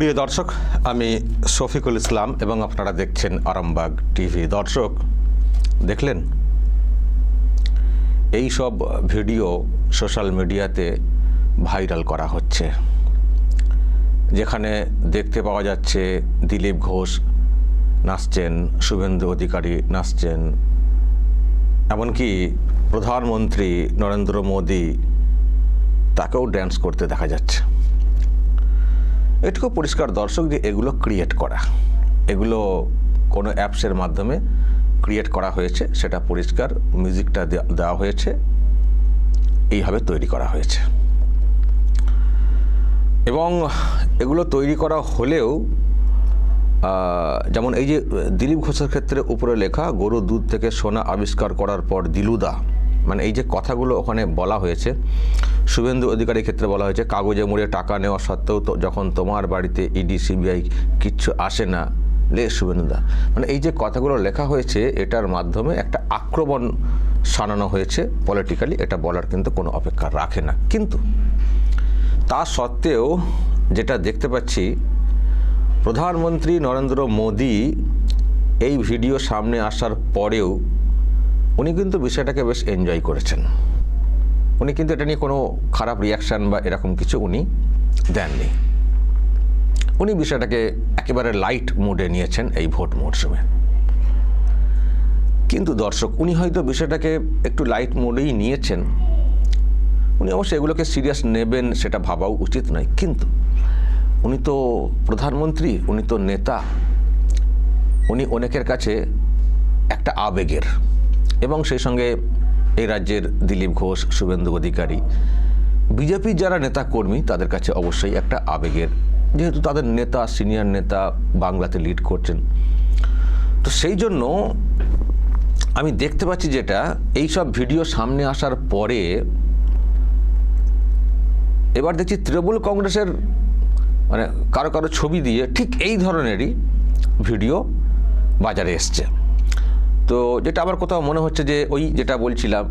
প্রিয় দর্শক, আমি শফিকুল ইসলাম এবং আপনারা দেখছেন আরামবাগ টিভি। দর্শক, দেখলেন? এই সব ভিডিও সোশ্যাল মিডিয়াতে ভাইরাল করা হচ্ছে। যেখানে দেখতে পাওয়া যাচ্ছে দিলীপ ঘোষ নাচছেন, শুভেন্দু অধিকারী নাচছেন, এমনকি প্রধানমন্ত্রী নরেন্দ্র মোদী তাকেও ড্যান্স করতে দেখা যাচ্ছে। এটুকু পরিষ্কার দর্শক যে এগুলো ক্রিয়েট করা। এগুলো কোনো অ্যাপসের মাধ্যমে ক্রিয়েট করা হয়েছে, সেটা পরিষ্কার মিউজিকটা দেওয়া হয়েছে, এইভাবে তৈরি করা হয়েছে। এবং এগুলো তৈরি করা হলেও যেমন এই যে দিলীপ ঘোষের ক্ষেত্রে উপরে লেখা গরু দুধ থেকে সোনা আবিষ্কার করার পর দিলুদা মানে এই যে কথাগুলো ওখানে বলা হয়েছে, শুভেন্দু অধিকারীর ক্ষেত্রে বলা হয়েছে, কাগজে মুড়ে টাকা নেওয়া সত্ত্বেও তো যখন তোমার বাড়িতে ইডি সিবিআই কিচ্ছু আসে না, লে শুভেন্দুদা। মানে এই যে কথাগুলো লেখা হয়েছে, এটার মাধ্যমে একটা আক্রমণ সানানো হয়েছে পলিটিক্যালি এটা বলার কিন্তু কোনো অপেক্ষা রাখে না। কিন্তু তা সত্ত্বেও যেটা দেখতে পাচ্ছি, প্রধানমন্ত্রী নরেন্দ্র মোদী এই ভিডিও সামনে আসার পরেও উনি কিন্তু বিষয়টাকে বেশ এনজয় করেছেন। উনি কিন্তু এটা নিয়ে কোনো খারাপ রিয়াকশান বা এরকম কিছু উনি দেননি। উনি বিষয়টাকে একেবারে লাইট মোডে নিয়েছেন এই ভোট মরশুমে। কিন্তু দর্শক, উনি হয়তো বিষয়টাকে একটু লাইট মোডেই নিয়েছেন। উনি অবশ্যই এগুলোকে সিরিয়াস নেবেন সেটা ভাবাও উচিত নয়। কিন্তু উনি তো প্রধানমন্ত্রী, উনি তো নেতা, উনি অনেকের কাছে একটা আবেগের। এবং সেই সঙ্গে এই রাজ্যের দিলীপ ঘোষ, শুভেন্দু অধিকারী। বিজেপির যারা নেতা কর্মী, তাদের কাছে অবশ্যই একটা আবেগের, যেহেতু তাদের নেতা, সিনিয়র নেতা বাংলাতে লিড করছেন। তো সেই জন্য আমি দেখতে পাচ্ছি যেটা এই সব ভিডিও সামনে আসার পরে এবার দেখছি তৃণমূল কংগ্রেসের মানে কারও কারও ছবি দিয়ে ঠিক এই ধরনেরই ভিডিও বাজারে এসছে। তো যেটা আমার কোথাও মনে হচ্ছে যে ওই যেটা বলছিলাম,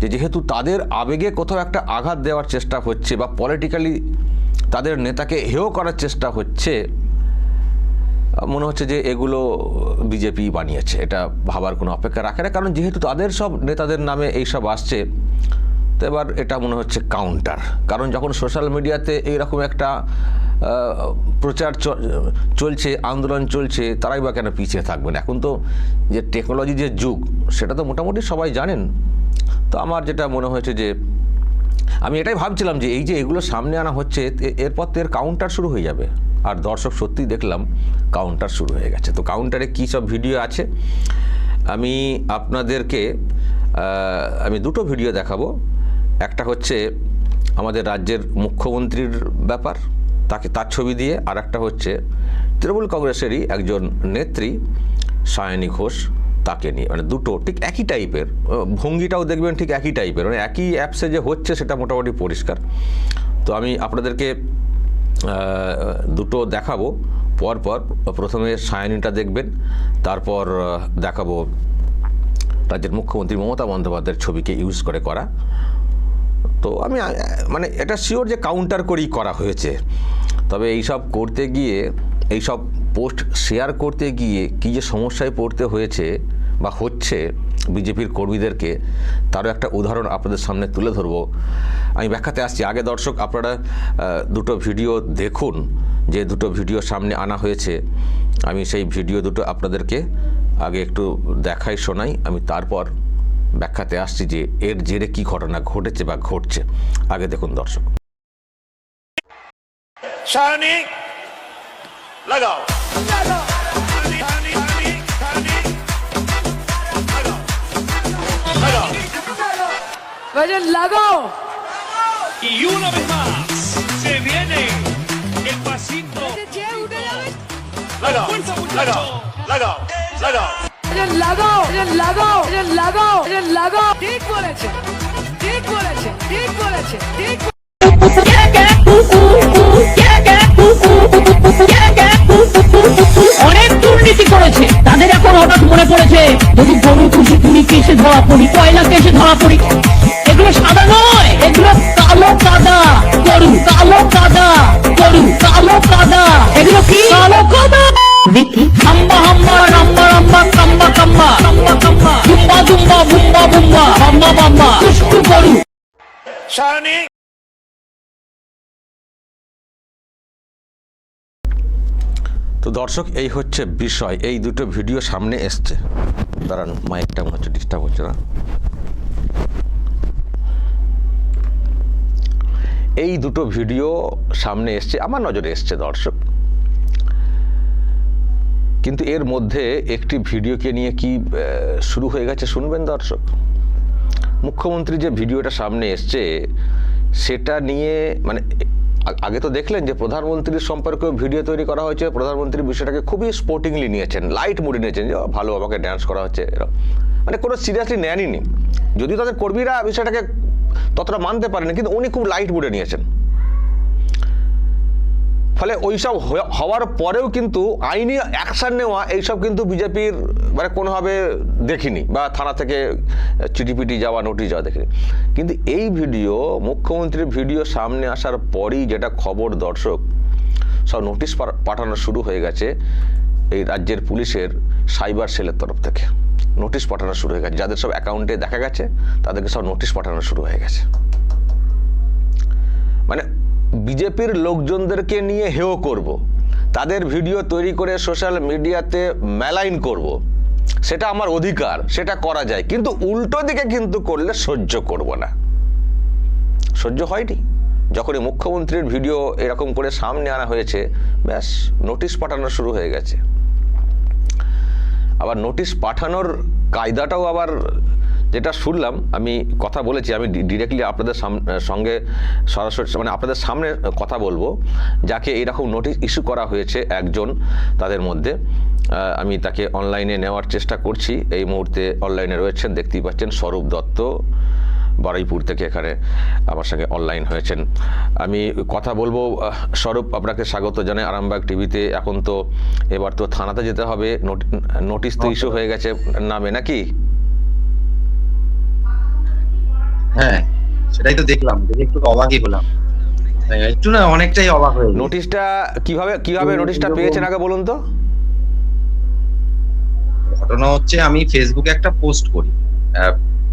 যে যেহেতু তাদের আবেগে কোথাও একটা আঘাত দেওয়ার চেষ্টা হচ্ছে বা পলিটিক্যালি তাদের নেতাকে হেয় করার চেষ্টা হচ্ছে, মনে হচ্ছে যে এগুলো বিজেপি বানিয়েছে। এটা ভাবার কোনো অপেক্ষা রাখে না। কারণ যেহেতু তাদের সব নেতাদের নামে এইসব আসছে তো এবার এটা মনে হচ্ছে কাউন্টার কারণ যখন সোশ্যাল মিডিয়াতে এইরকম একটা প্রচার চলছে, আন্দোলন চলছে, তারাই বা কেন পিছিয়ে থাকবেন? এখন তো যে টেকনোলজি যে যুগ, সেটা তো মোটামুটি সবাই জানেন। তো আমার যেটা মনে হয়েছে যে, আমি এটাই ভাবছিলাম যে এই যে এগুলো সামনে আনা হচ্ছে এরপর তো এর কাউন্টার শুরু হয়ে যাবে। আর দর্শক সত্যিই দেখলাম কাউন্টার শুরু হয়ে গেছে। তো কাউন্টারে কী সব ভিডিও আছে? আমি আপনাদেরকে আমি দুটো ভিডিও দেখাবো। একটা হচ্ছে আমাদের রাজ্যের মুখ্যমন্ত্রীর ব্যাপার, তাকে, তার ছবি দিয়ে, আর একটা হচ্ছে তৃণমূল কংগ্রেসেরই একজন নেত্রী, সায়নী ঘোষ, তাকে নিয়ে। মানে দুটো, ঠিক একই টাইপের। ভঙ্গিটাও দেখবেন ঠিক একই টাইপের। মানে একই অ্যাপসে যে হচ্ছে, সেটা মোটামুটি পরিষ্কার। তো আমি আপনাদেরকে দুটো দেখাবো। পরপর প্রথমে সায়নীটা দেখবেন, তারপর দেখাবো রাজ্যের মুখ্যমন্ত্রী মমতা বন্দ্যোপাধ্যায়ের ছবিকে ইউজ করে করা। তো আমি মানে এটা শিওর যে কাউন্টার করেই করা হয়েছে। তবে এইসব করতে গিয়ে, এইসব পোস্ট শেয়ার করতে গিয়ে কী যে সমস্যায় পড়তে হয়েছে বা হচ্ছে বিজেপির কর্মীদেরকে তারও একটা উদাহরণ আপনাদের সামনে তুলে ধরব। আমি ব্যাখ্যাতে আসছি। আগে দর্শক আপনারা দুটো ভিডিও দেখুন যে দুটো ভিডিও সামনে আনা হয়েছে। আমি সেই ভিডিও দুটো আপনাদেরকে আগে একটু দেখাই শোনাই। আমি তারপর ব্যাখ্যাতে আসছি যে এর জেরে কি ঘটনা ঘটেছে বা ঘটছে। আগে দেখুন দর্শক। লাগাও। Vayan lago. Y una vez más, se viene el pasito. Lago, lago, lago, lago. Vayan lago, vayan lago, vayan lago, vayan lago. ঠিক ঠিক ধরা পড়ি কয়লাতে এসে ধরা পড়ি এগুলো সাদা নয় এগুলো কালো কাদা। করু কালো কাদা। করু কালো কাদা। এগুলো কি? কালো কাদা। হাম্বা হাম্বা রাম্বা রাম্বা কাম্বা কাম্বা। কাম্বা কাম্বা দুম্বা দুম্বা বুম্বা বুম্বা হাম্বা বাম্বা। দুষ্টু করু সায়নী তো দর্শক, এই হচ্ছে বিষয়। এই দুটো ভিডিও সামনে এসছে। দাঁড়ান মাইকটা মনে হচ্ছে ডিস্টার্ব হচ্ছে না। এই দুটো ভিডিও সামনে এসছে, আমার নজরে এসছে দর্শক। কিন্তু এর মধ্যে একটি ভিডিওকে নিয়ে কি শুরু হয়ে গেছে শুনবেন দর্শক? মুখ্যমন্ত্রী যে ভিডিওটা সামনে এসছে, সেটা নিয়ে মানে আগে তো দেখলেন যে প্রধানমন্ত্রীর সম্পর্কে ভিডিও তৈরি করা হয়েছে। প্রধানমন্ত্রী বিষয়টাকে খুবই স্পোর্টিংলি নিয়েছেন লাইট মুডে নিয়েছেন, যে ভালো, আমাকে ড্যান্স করা হচ্ছে। এরকম। মানে কোনো সিরিয়াসলি নেয়নি। যদিও তাদের কর্মীরা বিষয়টাকে ততটা মানতে পারেনি, কিন্তু উনি খুব লাইট মুডে নিয়েছেন। ফলে ওইসব হওয়ার পরেও কিন্তু আইনি অ্যাকশন নেওয়া এইসব কিন্তু বিজেপির মানে কোনোভাবে দেখিনি বা থানা থেকে চিটিপিটি যাওয়া নোটিশ যাওয়া দেখিনি। কিন্তু এই ভিডিও, মুখ্যমন্ত্রীর ভিডিও সামনে আসার পরই যেটা খবর দর্শক, সব নোটিশ পাঠানো শুরু হয়ে গেছে এই রাজ্যের পুলিশের সাইবার সেলের তরফ থেকে। নোটিশ পাঠানো শুরু হয়ে গেছে। যাদের সব অ্যাকাউন্টে দেখা গেছে, তাদেরকে সব নোটিশ পাঠানো শুরু হয়ে গেছে। মানে বিজেপির লোকজনদেরকে নিয়ে হেও করব। তাদের ভিডিও তৈরি করে সোশ্যাল মিডিয়াতে মেলাইন করব। সেটা আমার অধিকার, সেটা করা যায় কিন্তু উল্টো দিকে কিন্তু করলে সহ্য করব না সহ্য হয়নি যখনই মুখ্যমন্ত্রীর ভিডিও এরকম করে সামনে আনা হয়েছে, ব্যাস, নোটিশ পাঠানো শুরু হয়ে গেছে আবার নোটিশ পাঠানোর কায়দাটাও আবার যেটা শুনলাম আমি কথা বলেছি আমি ডিরেক্টলি আপনাদের সাম- সঙ্গে সরাসরি মানে আপনাদের সামনে কথা বলব। যাকে এরকম নোটিশ ইস্যু করা হয়েছে একজন তাদের মধ্যে আমি তাকে অনলাইনে নেওয়ার চেষ্টা করছি। এই মুহূর্তে অনলাইনে রয়েছেন দেখতেই পাচ্ছেন স্বরূপ দত্ত বারুইপুর থেকে এখানে আমার সঙ্গে অনলাইন হয়েছেন। আমি কথা বলব স্বরূপ আপনাকে স্বাগত জানাই। আরামবাগ টিভিতে এখন তো এবার তো থানাতে যেতে হবে। নোটিশ তো ইস্যু হয়ে গেছে নামে নাকি? হ্যাঁ সেটাই তো দেখলাম দেখে একটু অবাকই হলাম। একটু না অনেকটাই অবাক হয়ে নোটিশটা কীভাবে কীভাবে নোটিশটা পেয়েছেন আগে বলুন তো? ঘটনা হচ্ছে আমি ফেসবুকে একটা পোস্ট করি।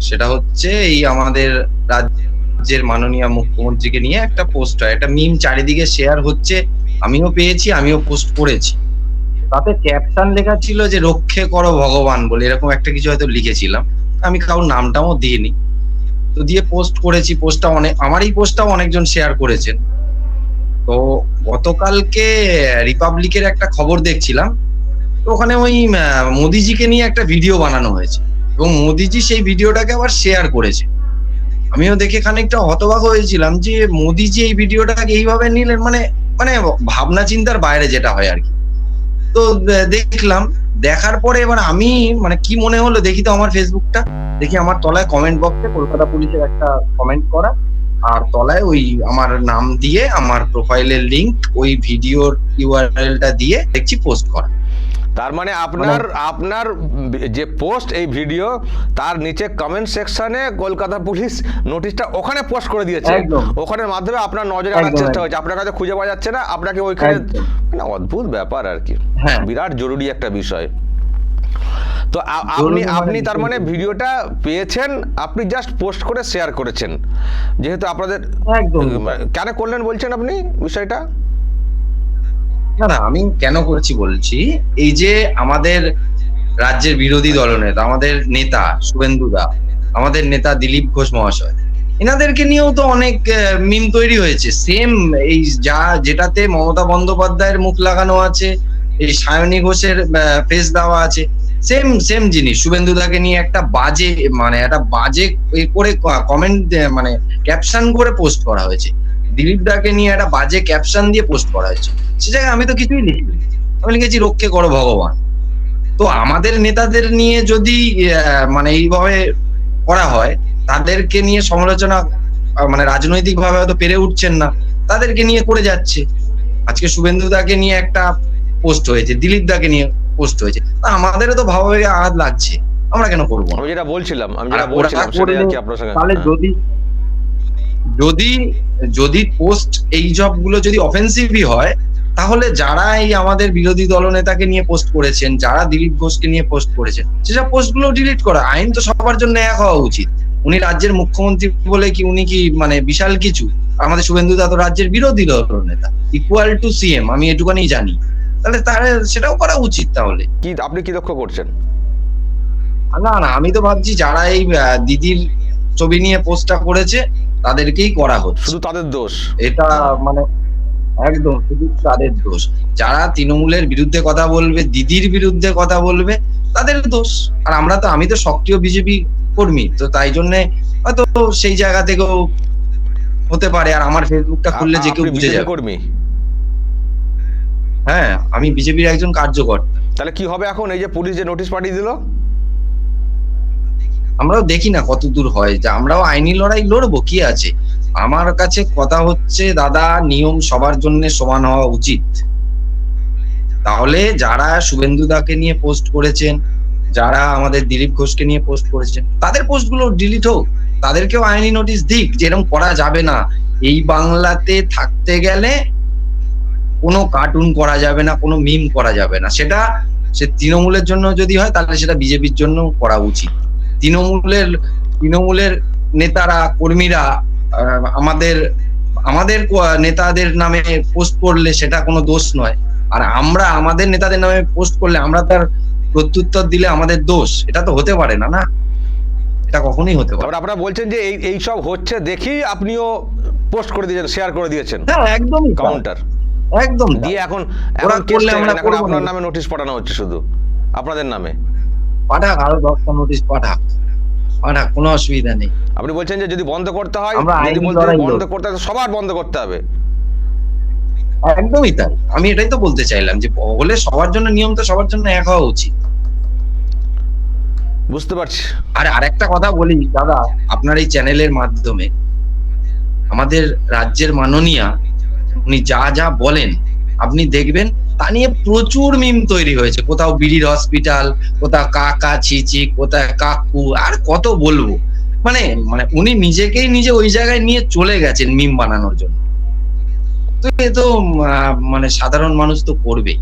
সেটা হচ্ছে এই আমাদের রাজ্যের মাননীয় মুখ্যমন্ত্রীকে নিয়ে একটা পোস্ট হয়। একটা মিম চারিদিকে শেয়ার হচ্ছে আমিও পেয়েছি আমিও পোস্ট করেছি। তাতে ক্যাপশন লেখা ছিল যে রক্ষে করো ভগবান বলে এরকম একটা কিছু হয়তো লিখেছিলাম। আমি কারোর নামটাও দিইনি। তো দিয়ে পোস্ট করেছি পোস্টটা অনেক আমার এই পোস্টটাও অনেকজন শেয়ার করেছেন। তো গতকালকে রিপাবলিকের একটা খবর দেখছিলাম, তো ওখানে ওই মোদিজিকে নিয়ে একটা ভিডিও বানানো হয়েছে। এবং মোদিজি সেই ভিডিওটাকে আবার শেয়ার করেছে। আমিও দেখে খানিকটা হতবাক হয়েছিলাম যে মোদিজি এই ভিডিওটাকে এইভাবে নিলেন মানে মানে ভাবনা চিন্তার বাইরে যেটা হয় আর কি। তো দেখলাম দেখার পরে এবার আমি মানে কি মনে হলো দেখি তো আমার ফেসবুকটা। দেখি আমার তলায় কমেন্ট বক্সে কলকাতা পুলিশের একটা কমেন্ট করা। আর তলায় ওই আমার নাম দিয়ে, আমার প্রোফাইলের লিংক ওই ভিডিওর ইউআরএলটা দিয়ে দেখছি পোস্ট করা। তার মানে আপনার আপনার যে পোস্ট এই ভিডিও তার নিচে কমেন্ট সেকশনে কলকাতা পুলিশ নোটিশটা ওখানে পোস্ট করে দিয়েছে। ওখানের মাধ্যমে আপনার নজরে আনার চেষ্টা হয়েছে। আপনার কাছে খুঁজে পাওয়া যাচ্ছে না আপনাকে ওইখানে মানে অদ্ভুত ব্যাপার আর কি। হ্যাঁ। বিরাট জরুরি একটা বিষয়। তো আপনি মানে আপনি তার মানে ভিডিওটা পেয়েছেন আপনি জাস্ট পোস্ট করে শেয়ার করেছেন। যেহেতু আপনাদের কেন করলেন বলছেন আপনি বিষয়টা? না না, আমি কেন করছি বলছি, এই যে আমাদের রাজ্যের বিরোধী দলনেতা, আমাদের নেতা শুভেন্দু দা, আমাদের নেতা দিলীপ ঘোষ মহাশয়, এনাদেরকে নিয়েও তো অনেক মিম তৈরি হয়েছে। সেম এই যা, যেটাতে মমতা বন্দ্যোপাধ্যায়ের মুখ লাগানো আছে, এই সায়নী ঘোষের ফেস দেওয়া আছে সেম সেম জিনিস। শুভেন্দু দাকে নিয়ে একটা বাজে মানে একটা বাজে করে কমেন্ট মানে ক্যাপশন করে পোস্ট করা হয়েছে। দিলীপ দাকে নিয়ে একটা বাজে ক্যাপশন দিয়ে পোস্ট করা হয়েছে। সে জায়গায় আমি তো কিছুই লিখিনি আমি লিখেছি রক্ষে করো ভগবান। তো আমাদের নেতাদের নিয়ে যদি মানে এইভাবে করা হয় তাদেরকে নিয়ে সমালোচনা মানে রাজনৈতিক ভাবে হয়তো পেরে উঠছেন না তাদেরকে নিয়ে করে যাচ্ছে। আজকে শুভেন্দু দাকে নিয়ে একটা পোস্ট হয়েছে দিলীপ দাকে নিয়ে পোস্ট হয়েছে। তা আমাদেরও তো ভাবাভাবে আঘাত লাগছে। আমরা কেন করব আমি যেটা বলছিলাম আমি যেটা বলছিলাম তাহলে হ্যাঁ। যদি যদি যদি পোস্ট এই গুলো যদি অফেন্সিভই হয় তাহলে যারা এই আমাদের বিরোধী দলনেতাকে নিয়ে পোস্ট করেছেন যারা দিলীপ ঘোষকে নিয়ে পোস্ট করেছেন সেসব পোস্টগুলো ডিলিট করা। আইন তো সবার জন্য এক হওয়া উচিত। উনি রাজ্যের মুখ্যমন্ত্রী বলে কি উনি কি মানে বিশাল কিছু? আমাদের শুভেন্দু দা তো রাজ্যের বিরোধী দলনেতা ইকুয়াল টু সিএম আমি এটুখানি জানি। তাহলে তাহলে সেটাও করা উচিত তাহলে। কি আপনি কি লক্ষ্য করছেন? না না আমি তো ভাবছি যারা এই দিদির ছবি নিয়ে পোস্টটা করেছে তাদেরকেই করা হচ্ছে। শুধু তাদের দোষ? এটা মানে একদম শুধু তাদের দোষ। যারা তৃণমূলের বিরুদ্ধে কথা বলবে দিদির বিরুদ্ধে কথা বলবে তাদের দোষ। আর আমরা তো আমি তো সক্রিয় বিজেপি কর্মী তো তাই জন্য হয়তো সেই জায়গা থেকেও হতে পারে। আর আমার ফেসবুকটা খুললে যে কেউ বুঝে যাবে। কর্মী? হ্যাঁ আমি বিজেপির একজন কার্যকর্তা তাহলে কি হবে এখন? এই যে পুলিশ যে নোটিশ পাঠিয়ে দিল? আমরাও দেখি না কত দূর হয়। যে আমরাও আইনি লড়াই লড়বো কি আছে? আমার কাছে কথা হচ্ছে, দাদা, নিয়ম সবার জন্য সমান হওয়া উচিত। তাহলে যারা শুভেন্দু দাকে নিয়ে পোস্ট করেছেন, যারা আমাদের দিলীপ ঘোষকে নিয়ে পোস্ট করেছেন, তাদের পোস্টগুলো ডিলিট হোক। তাদেরকেও আইনি নোটিশ দিক যেরকম করা যাবে না। এই বাংলাতে থাকতে গেলে কোনো কার্টুন করা যাবে না, কোনো মিম করা যাবে না। সেটা সে তৃণমূলের জন্য যদি হয়, তাহলে সেটা বিজেপির জন্য করা উচিত। তৃণমূলের তৃণমূলের নেতারা, কর্মীরা আমাদের আমাদের নেতাদের নামে পোস্ট করলে সেটা কোনো দোষ নয়। আর আমরা আমাদের নেতাদের নামে পোস্ট করলে আমরা তার প্রত্যুত্তর দিলে আমাদের দোষ। এটা তো হতে পারে না না? এটা কখনোই হতে পারে আপনারা বলছেন যে এই এই সব হচ্ছে দেখি আপনিও পোস্ট করে দিয়েছেন শেয়ার করে দিয়েছেন। হ্যাঁ, একদমই কাউন্টার একদম দিয়ে এখন এখন করলে আমরা আপনার নামে নোটিশ পাঠানো হচ্ছে শুধু। আপনাদের নামে। পাঠাক আরও দশটা নোটিশ পাঠাক। পাঠাক কোনো অসুবিধা নেই। আপনি বলছেন যে যদি বন্ধ করতে হয় যদি বলতে বন্ধ করতে হয় সবার বন্ধ করতে হবে। একদমই তাই। আমি এটাই তো বলতে চাইলাম যে হলে সবার জন্য নিয়ম তো সবার জন্য এক হওয়া উচিত। বুঝতে পারছি। আর আরেকটা কথা বলি দাদা আপনার এই চ্যানেলের মাধ্যমে আমাদের রাজ্যের মাননীয়া উনি যা যা বলেন আপনি দেখবেন তা নিয়ে প্রচুর মিম তৈরি হয়েছে। কোথাও বিড়ির হসপিটাল কোথাও কাকা, ছিচি, কোথায় কাকু, আর কত বলব? মানে মানে উনি নিজেকেই নিজে ওই জায়গায় নিয়ে চলে গেছেন মিম বানানোর জন্য। তো এ তো মানে সাধারণ মানুষ তো করবেই।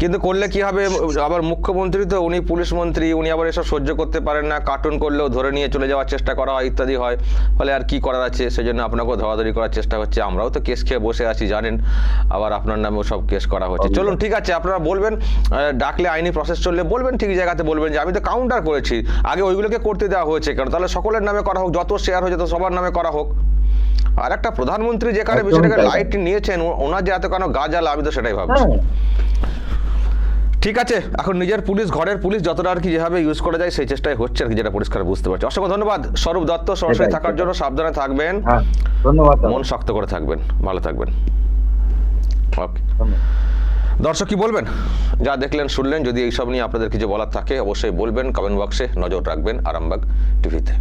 কিন্তু করলে কি হবে? আবার মুখ্যমন্ত্রী তো উনি পুলিশ মন্ত্রী উনি আবার এসব সহ্য করতে পারেন না কার্টুন করলেও ধরে নিয়ে চলে যাওয়ার চেষ্টা করা হয় ইত্যাদি হয়। ফলে আর কি করার আছে? সেজন্য আপনাকেও ধরাধরি করার চেষ্টা হচ্ছে। আমরাও তো কেস খেয়ে বসে আছি জানেন। আবার আপনার নামেও সব কেস করা হচ্ছে। চলুন ঠিক আছে আপনারা বলবেন ডাকলে আইনি প্রসেস চললে বলবেন ঠিক জায়গাতে বলবেন যে আমি তো কাউন্টার করেছি। আগে ওইগুলোকে করতে দেওয়া হয়েছে কেন? তাহলে সকলের নামে করা হোক যত শেয়ার হয়েছে তো সবার নামে করা হোক। আর একটা প্রধানমন্ত্রী যেখানে বিষয়টাকে লাইট নিয়েছেন ওনার যে এত কেন গা জ্বালা আমি তো সেটাই ভাবছি। হ্যাঁ। ঠিক আছে এখন নিজের পুলিশ ঘরের পুলিশ যতটা আর কি যেভাবে ইউজ করা যায় সেই চেষ্টাই হচ্ছে আর কি যেটা পরিষ্কার বুঝতে পারছি। অসংখ্য ধন্যবাদ স্বরূপ দত্ত সরাসরি থাকার জন্য সাবধানে থাকবেন। হ্যাঁ ধন্যবাদ মন শক্ত করে থাকবেন ভালো থাকবেন। ওকে দর্শক কি বলবেন? যা দেখলেন শুনলেন যদি এইসব নিয়ে আপনাদের কিছু বলার থাকে অবশ্যই বলবেন কমেন্ট বক্সে নজর রাখবেন আরামবাগ টিভিতে